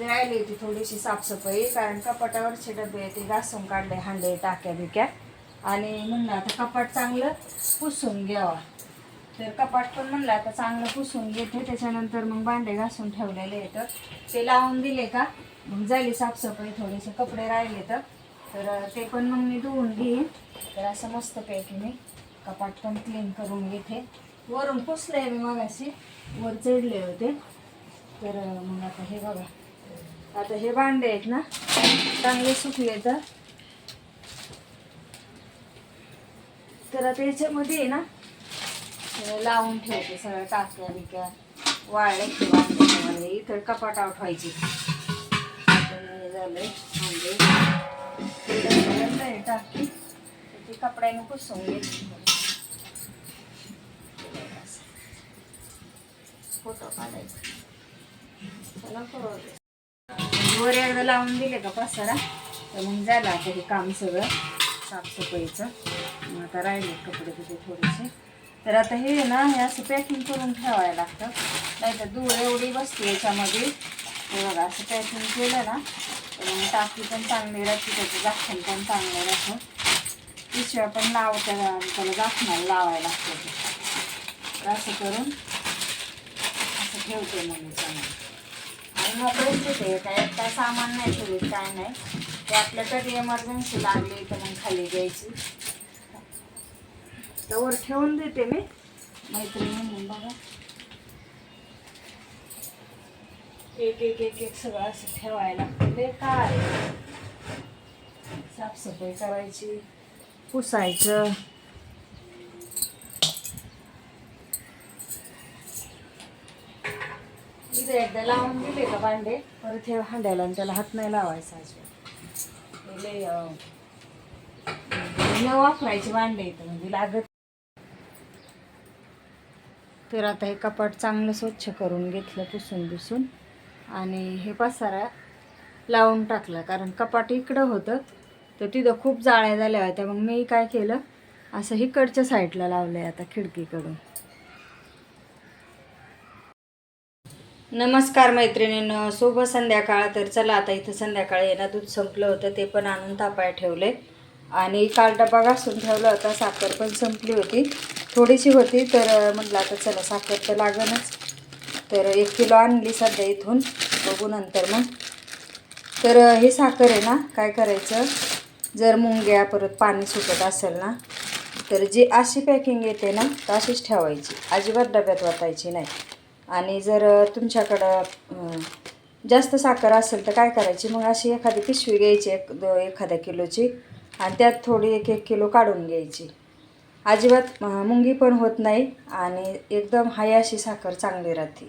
राहिली होती थोडीशी साफसफाई कारण कपाटावरचे डबे ते घासून काढले हांडे टाक्या बिक्या. आणि म्हणलं आता कपाट चांगलं पुसून घ्यावा. तर कपाट पण म्हणलं आता चांगलं पुसून घेते त्याच्यानंतर मग भांडे घासून ठेवलेले आहेत. ते लावून दिले का? मग झाली साफसफाई थोडेसे कपडे राहिले तर तर ते पण मग मी धुवून घेईन. तर असं मस्त पैकी मी कपाट पण क्लीन करून घेते. वरून पुसले मी मगाशी वर चढले होते. तर मग आता हे बघा. आता हे भांडे आहेत ना चांगले सुकले तर. आता याच्यामध्ये आहे ना लावून ठेवते सगळ्या टाक्या बिक्या वाळले की इथं कपाटावर ठेवायची आता झालंय भांडे. आहे टाकी ती कपड्याने पुसून घेत. फोटो काढायचा. चला करू वर एकदा लावून दिले का पसारा? तर मग झालं आता हे काम सगळं साफसफाईचं. मग आता राहिले कपडे तिथे थोडेसे. तर आता हे ना हे असं पॅकिंग करून ठेवायला लागतं. नाही तर धूळ एवढी बसते याच्यामध्ये. बघा असं पॅकिंग केलं ना तर मग टाकी पण चांगली राहते त्याचं जाखण पण चांगलं राहतं. पिशव्या पण लावत्या त्याला जाखणाला लावायला लागतं. ते. तर असं करून असं ठेवते मग मी चांगलं. मोकळेच येते काय काय सामान नाही ठेवत काय नाही. ते आपल्या कधी एमर्जन्सी लागली तर मग खाली द्यायची तर वर ठेवून देते मी. मैत्रिणी म्हणून बघा. एक एक एक एक सगळं असं ठेवायला लागतं ते काय? साफसफाई करायची. पुसायचं. इथे एकदा लावून दिले का भांडे? परत हे हांड्याला आणि त्याला हात नाही लावायचा असे न वापरायचे भांडे इथं म्हणजे लागत. तर आता हे कपाट चांगलं स्वच्छ करून घेतलं पुसून पुसून. आणि हे पसारा लावून टाकला कारण कपाट इकडं होतं तर तिथं खूप जाळ्या झाल्या होत्या. मग मी काय केलं असं इकडच्या साईडला लावलं आहे आता खिडकीकडून. नमस्कार मैत्रिणीनं शुभ संध्याकाळ. तर चला आता इथं संध्याकाळी येणं दूध संपलं होतं ते पण आणून तापाय ठेवले. आणि काल डबा घासून ठेवला होता साखर पण संपली होती. थोडीशी होती तर म्हटलं आता चला साखर तर लागणच. तर एक किलो आणली सध्या इथून बघू नंतर मग. तर हे साखर आहे ना काय करायचं? जर मुंग्या परत पाणी सुटत असेल ना तर जी अशी पॅकिंग येते ना तर अशीच ठेवायची. अजिबात डब्यात वाटायची नाही. आणि जर तुमच्याकडं जास्त साखर असेल तर काय करायची? मग अशी एखादी पिशवी घ्यायची एक एखाद्या किलोची आणि त्यात थोडी एक एक किलो काढून घ्यायची. अजिबात मुंगी पण होत नाही आणि एकदम हाय अशी साखर चांगली राहते.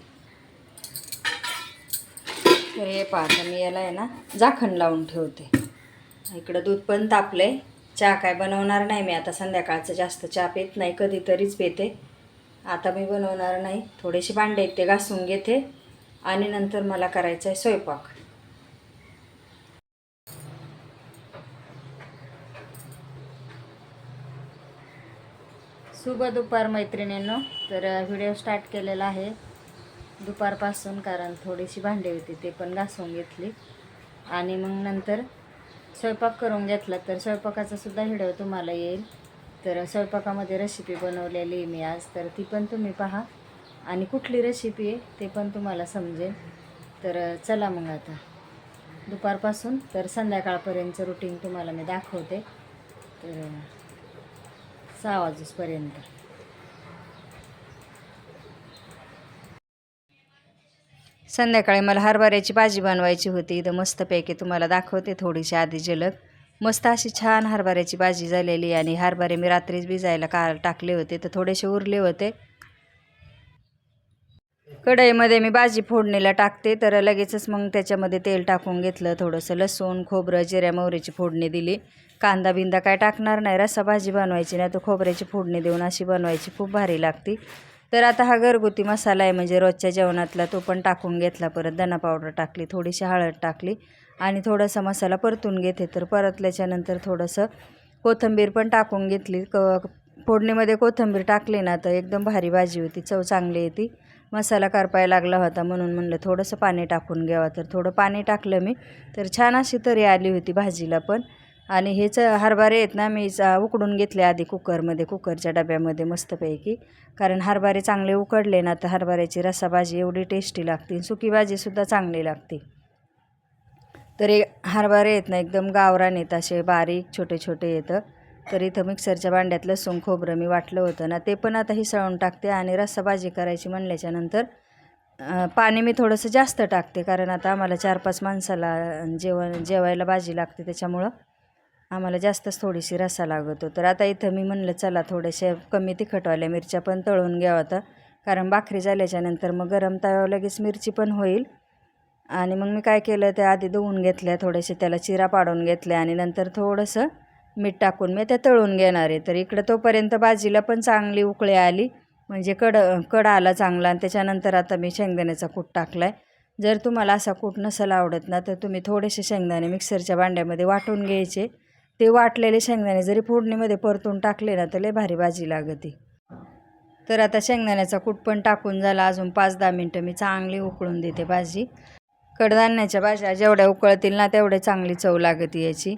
तर हे पाहता मी याला आहे ना जाखण लावून ठेवते. इकडं दूध पण तापलं आहे चहा काय बनवणार नाही मी आता संध्याकाळचं जास्त चहा पेत नाही कधीतरीच पेते. आता मी बनवणार नाही. थोडेसे भांडे आहेत ते घासून घेते. आणि नंतर मला करायचं आहे स्वयंपाक. शुभ दुपार मैत्रिणींनो. तर व्हिडिओ स्टार्ट केलेला आहे. दुपारपासून कारण थोडीशी भांडी होती ते पण घासून घेतली. आणि मग नंतर स्वयंपाक करून घेतला. तर स्वयंपाकाचा सुद्धा व्हिडिओ तुम्हाला येईल. तर स्वयंपाकामध्ये रेसिपी बनवलेली आहे मी आज. तर ती पण तुम्ही पहा. आणि कुठली रेसिपी आहे ते पण तुम्हाला समजेल. तर चला मग आता. दुपारपासून तर संध्याकाळपर्यंतचं रुटीन तुम्हाला मी दाखवते. तर सहा वाजूसपर्यंत. संध्याकाळी मला हरभऱ्याची भाजी बनवायची होती. इथं मस्तपैकी तुम्हाला दाखवते थोडीशी आधी जलद मस्त अशी छान हरभऱ्याची भाजी झालेली आणि हरभरे मी रात्रीच भिजायला का टाकले होते तर थोडेसे उरले होते. कढईमध्ये मी भाजी फोडणीला टाकते तर लगेचच मग त्याच्यामध्ये तेल टाकून घेतलं थोडंसं लसूण खोबरं जिऱ्या मोहरीची फोडणी दिली. कांदा बिंदा काय टाकणार नाही रस्सा भाजी बनवायची नाही तर खोबऱ्याची फोडणी देऊन अशी बनवायची खूप भारी लागती. तर आता हा घरगुती मसाला आहे म्हणजे रोजच्या जेवणातला तो पण टाकून घेतला परत धना पावडर टाकली थोडीशी हळद टाकली. आणि थोडासा मसाला परतून घेते. तर परतल्याच्यानंतर थोडंसं कोथिंबीर पण टाकून घेतली. क फोडणीमध्ये कोथिंबीर टाकली ना तर एकदम भारी भाजी होती. चव चांगली येते. मसाला करपाय लागला होता म्हणून म्हणलं थोडंसं पाणी टाकून घ्यावं. तर थोडं पाणी टाकलं मी. तर छान अशी तरी आली होती भाजीला पण. आणि हेच हरभरे आहेत ना मी उकडून घेतले आधी कुकरमध्ये कुकरच्या डब्यामध्ये मस्तपैकी. कारण हरभरे चांगले उकडले ना तर हरभऱ्याची रसाभाजी एवढी टेस्टी लागते. सुकी भाजीसुद्धा चांगली लागते. तरी हरभरे आहेत ना एकदम गावरान येत असे बारीक छोटे छोटे येतं. तर इथं मिक्सरच्या भांड्यात लसूण खोबरं मी वाटलं होतं ना ते पण आता हिसळून टाकते आणि रस्सा भाजी करायची म्हणल्याच्यानंतर पाणी मी थोडंसं जास्त टाकते कारण आता आम्हाला चार पाच माणसाला जेवण जेवायला भाजी लागते त्याच्यामुळं आम्हाला जास्तच थोडीशी रस्सा लागतो. तर आता इथं मी म्हणलं चला थोड्याशा कमी तिखटवाल्या मिरच्या पण तळून घ्यावं आता कारण भाकरी झाल्याच्यानंतर मग गरम तव्यावर लगेच मिरची पण होईल. आणि मग मी काय केलं ते आधी धुवून घेतल्या थोडेसे त्याला चिरा पाडून घेतल्या आणि नंतर थोडंसं मीठ टाकून मी त्या तळून घेणार आहे. तर इकडं तोपर्यंत भाजीला पण चांगली उकळी आली. म्हणजे कड कड आला चांगला आणि त्याच्यानंतर आता मी शेंगदाण्याचा कूट टाकला आहे जर तुम्हाला असा कूट नसेल आवडत ना तर तुम्ही थोडेसे शेंगदाणे मिक्सरच्या भांड्यामध्ये वाटून घ्यायचे. ते वाटलेले शेंगदाणे जरी फोडणीमध्ये परतून टाकले ना तर लय भारी भाजी लागते. तर आता शेंगदाण्याचा कूट पण टाकून झाला. अजून पाच दहा मिनटं मी चांगली उकळून देते भाजी. कडधान्याच्या भाज्या जेवढ्या उकळतील ना तेवढे चांगली चव लागते याची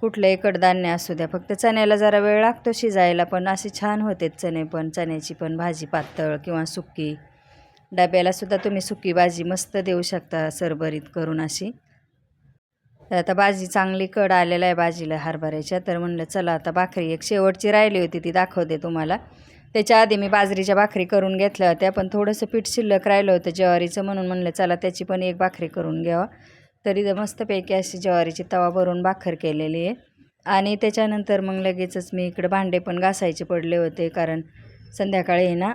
कुठलंही कडधान्य असू द्या फक्त चण्याला जरा वेळ लागतो शिजायला पण. असे छान होते चणे पण चण्याची पण भाजी पातळ किंवा सुकी. डब्यालासुद्धा तुम्ही सुकी भाजी मस्त देऊ शकता सरभरीत करून अशी. तर आता भाजी चांगली कड आलेला आहे भाजीला हरभऱ्याच्या. तर म्हणलं चला आता भाकरी एक शेवटची राहिली होती ती दाखवते तुम्हाला. त्याच्या आधी मी बाजरीच्या भाकरी करून घेतल्या होत्या पण थोडंसं पीठ शिल्लक राहिलं होतं ज्वारीचं म्हणून म्हणलं चला त्याची पण एक भाकरी करून घ्यावा तरी मस्तपैकी अशी ज्वारीची तवा भरून भाकर केलेली आहे. आणि त्याच्यानंतर मग लगेचच मी इकडं भांडे पण घासायचे पडले होते कारण संध्याकाळी ना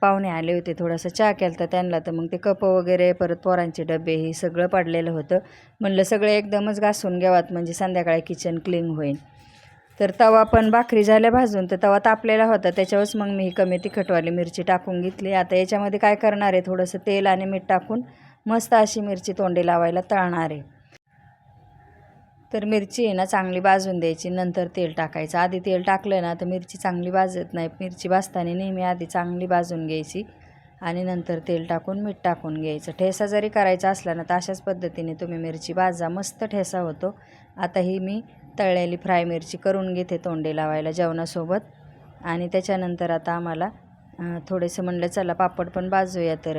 पाहुणे आले होते थोडासा चहा केला तर त्यांना तर मग ते कप वगैरे परत पोरांचे डबे हे सगळं पडलेलं होतं. म्हणलं सगळं एकदमच घासून घ्यावात म्हणजे संध्याकाळी किचन क्लीन होईल. तर तवा पण भाकरी झाल्या भाजून तर तवा तापलेला होता. त्याच्यावरच मग मी कमी तिखटवाली मिरची टाकून घेतली. आता याच्यामध्ये काय करणार आहे? थोडंसं तेल आणि मीठ टाकून मस्त अशी मिरची तोंडी लावायला तळणार आहे. तर मिरची आहे ना चांगली भाजून द्यायची. नंतर तेल टाकायचं. आधी तेल टाकलं ना तर मिरची चांगली भाजत नाही. मिरची भाजताना नेहमी आधी चांगली भाजून घ्यायची आणि नंतर तेल टाकून मीठ टाकून घ्यायचं. ठेसा जरी करायचा असला ना तर अशाच पद्धतीने तुम्ही मिरची भाजा. मस्त ठेसा होतो. आता ही मी तळलेली फ्राय मिरची करून घेते तोंडी लावायला जेवणासोबत. आणि त्याच्यानंतर आता आम्हाला थोडेसे म्हणलं चला पापड पण भाजूया. तर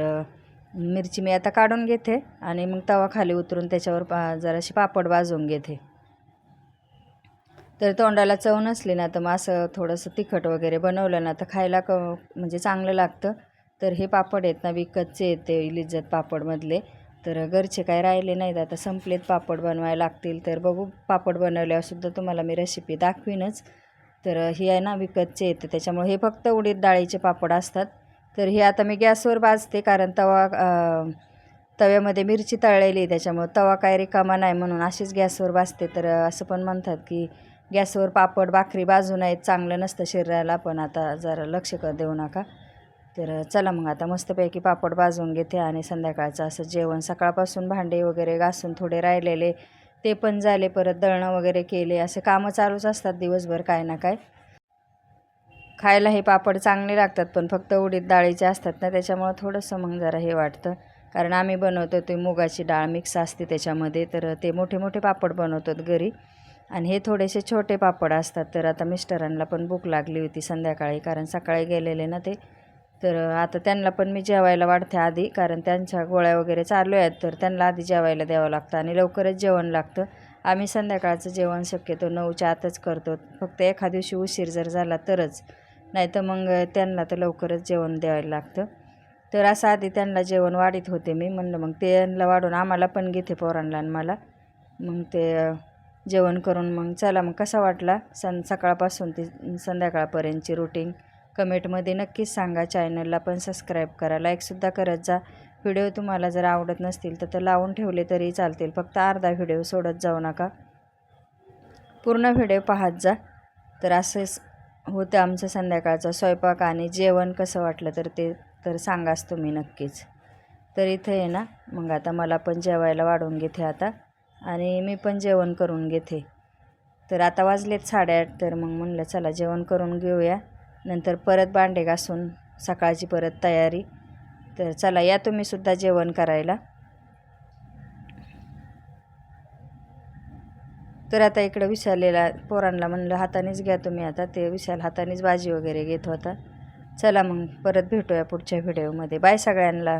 मिरची मी आता काढून घेते आणि मग तवा खाली उतरून त्याच्यावर पा जराशी पापड भाजून घेते. तर तोंडाला चव नसली ना तर मग असं थोडंसं तिखट वगैरे बनवलं ना तर खायला क म्हणजे चांगलं लागतं. तर हे पापड आहेत ना विकतचे येते लिज्जत पापडमधले. तर घरचे काय राहिले नाहीत. आता संपलेत पापड बनवायला लागतील. तर बघू पापड बनवल्यावरसुद्धा तुम्हाला मी रेसिपी दाखवीनच. तर ही आहे ना विकतचे येते त्याच्यामुळे हे फक्त उडीद डाळीचे पापड असतात. तर हे आता मी गॅसवर भाजते कारण तवा तव्यामध्ये मिरची तळलेली त्याच्यामुळं तवा काय रिकामा नाही म्हणून अशीच गॅसवर भाजते. तर असं पण म्हणतात की गॅसवर पापड भाकरी बाजू नाहीत चांगलं नसतं शरीराला पण आता जरा लक्ष कर देऊ नका. तर चला मग आता मस्तपैकी पापड भाजून घेते आणि संध्याकाळचं असं जेवण. सकाळपासून भांडे वगैरे घासून थोडे राहिलेले ते पण झाले. परत दळणं वगैरे केले. असे कामं चालूच असतात दिवसभर काय ना काय. खायला हे पापड चांगले लागतात पण फक्त उडीद डाळीचे असतात ना त्याच्यामुळं थोडंसं मग जरा हे वाटतं. कारण आम्ही बनवतो ते मुगाची डाळ मिक्स असते त्याच्यामध्ये तर ते मोठे मोठे पापड बनवतात घरी. आणि हे थोडेसे छोटे पापड असतात. तर आता मिस्टरांना पण भूक लागली होती संध्याकाळी कारण सकाळी गेलेले ना ते. तर आता त्यांना पण मी जेवायला वाढते आधी कारण त्यांच्या गोळ्या वगैरे चालू आहेत तर त्यांना आधी जेवायला द्यावं लागतं आणि लवकरच जेवण लागतं. आम्ही संध्याकाळचं जेवण शक्यतो नऊच्या आतच करतो. फक्त एखा दिवशी उशीर जर झाला तरच. नाही तर मग त्यांना तर लवकरच जेवण द्यायला लागतं. तर असं आधी त्यांना जेवण वाढीत होते मी म्हणलं मग त्यांना वाढून आम्हाला पण घेते पोरांना आणि मला. मग ते जेवण करून मग चला मग कसा वाटला? सं सकाळपासून ते संध्याकाळपर्यंतची रुटीन कमेंटमध्ये नक्कीच सांगा. चॅनलला पण सबस्क्राईब करा. लाईकसुद्धा करत जा. व्हिडिओ तुम्हाला जर आवडत नसतील तर लावून ठेवले तरी चालतील. फक्त अर्धा व्हिडिओ सोडत जाऊ नका. पूर्ण व्हिडिओ पाहत जा. तर असंच होतं आमचं संध्याकाळचा स्वयंपाक आणि जेवण कसं वाटलं तर ते तर सांगाच तुम्ही नक्कीच. तर इथे आहे ना मग आता मला पण जेवायला वाढवून घेते आता आणि मी पण जेवण करून घेते. तर आता वाजलेत साडेआठ तर मग म्हणलं चला जेवण करून घेऊया. नंतर परत भांडे घासून सकाळची परत तयारी. तर चला या तुम्हीसुद्धा जेवण करायला. तर आता इकडं विशालेला पोरांना म्हणलं हातानेच घ्या तुम्ही आता. ते विशाल हातानेच भाजी वगैरे घेत होता. चला मग परत भेटूया पुढच्या व्हिडिओमध्ये. बाय सगळ्यांना.